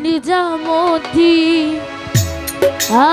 নিজামতি আ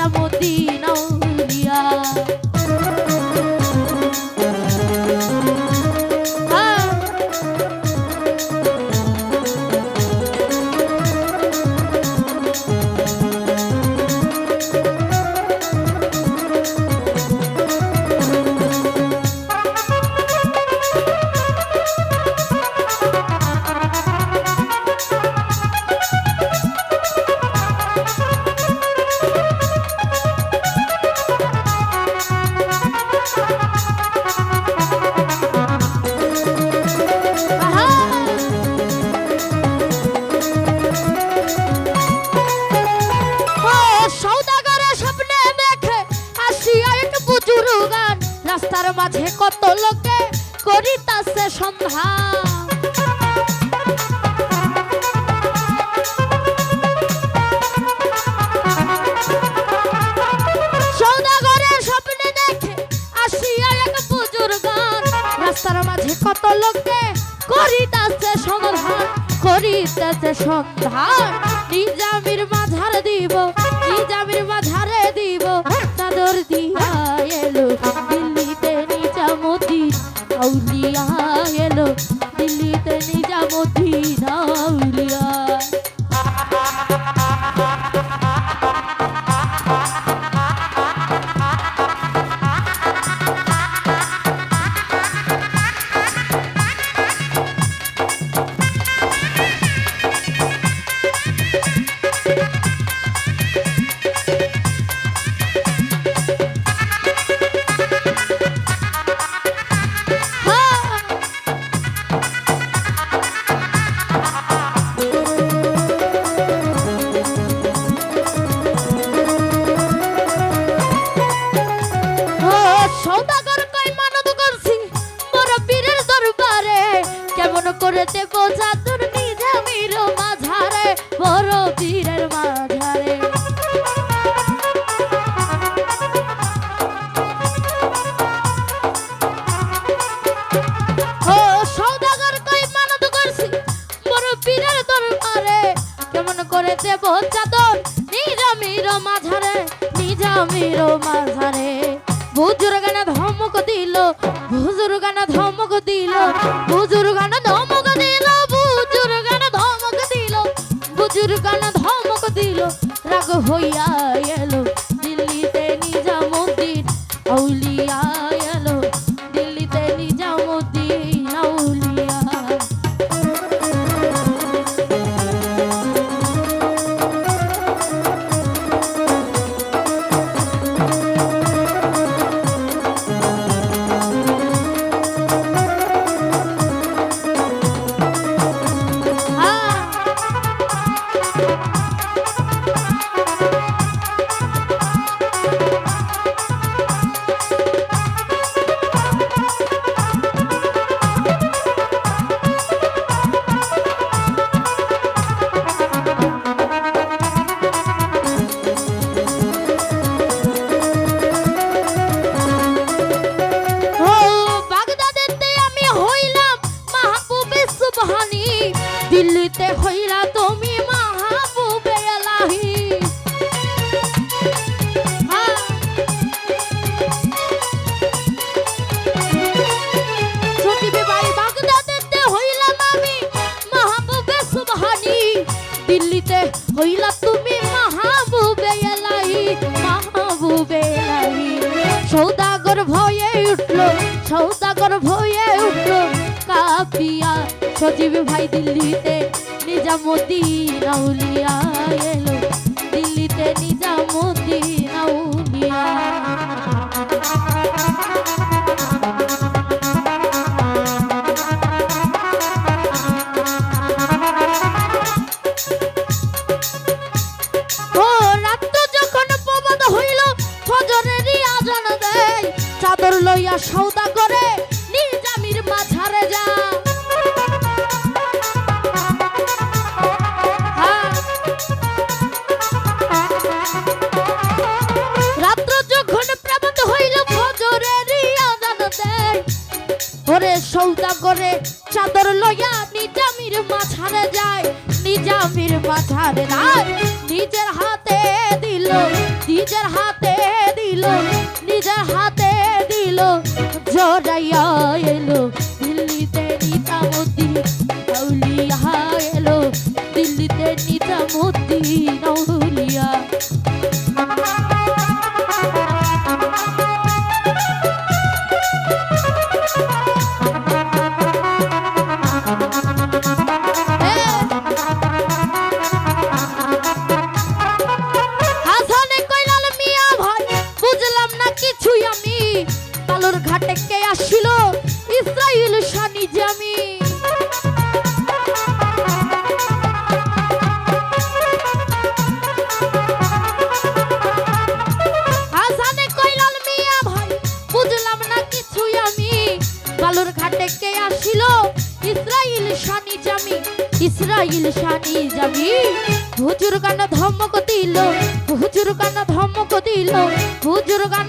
প্রজাপতি মাঝে কত লোকে করিতাছে সন্ধান রাস্তার মাঝে কত লোকে করিতাছে সন্ধান করিতেছে সন্ধান নিজামির মাঝার দিব আউলিয়া এলো দিল্লিতে নিজামতি না আউলিয়া। দিলো, হুজুর গানা ধমক দিলো, হুজুর গানা ধমক দিলো বুজুর গানা ধমক দিলো বুজুর গানা ধমক দিলো, রাগ হইয়া সৌদাগর ভয়ে উঠল কাপিয়া। সচিব ভাই দিল্লিতে নিজামতি রাউলিয়া এলো। দিল্লিতে নিজামতি করে চাদর লইয়া নিজামির মাথারে যায়। নিজামির মাথারে যায় নিজের হাতে দিল, নিজের হাতে দিল, নিজের হাতে দিল জোরাইয়া ইল শানি যাবি। হুজুর গান ধমক দিল হুজুর গান ধমক দিল হুজুর গান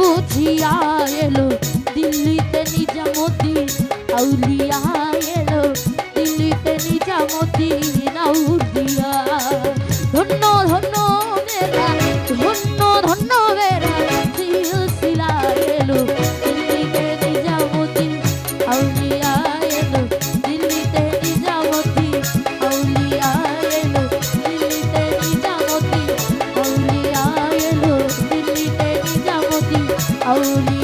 বুঝিয়া এলো দিল্লিতে নিজামতি আউলিয়া ಅವ್ರಿ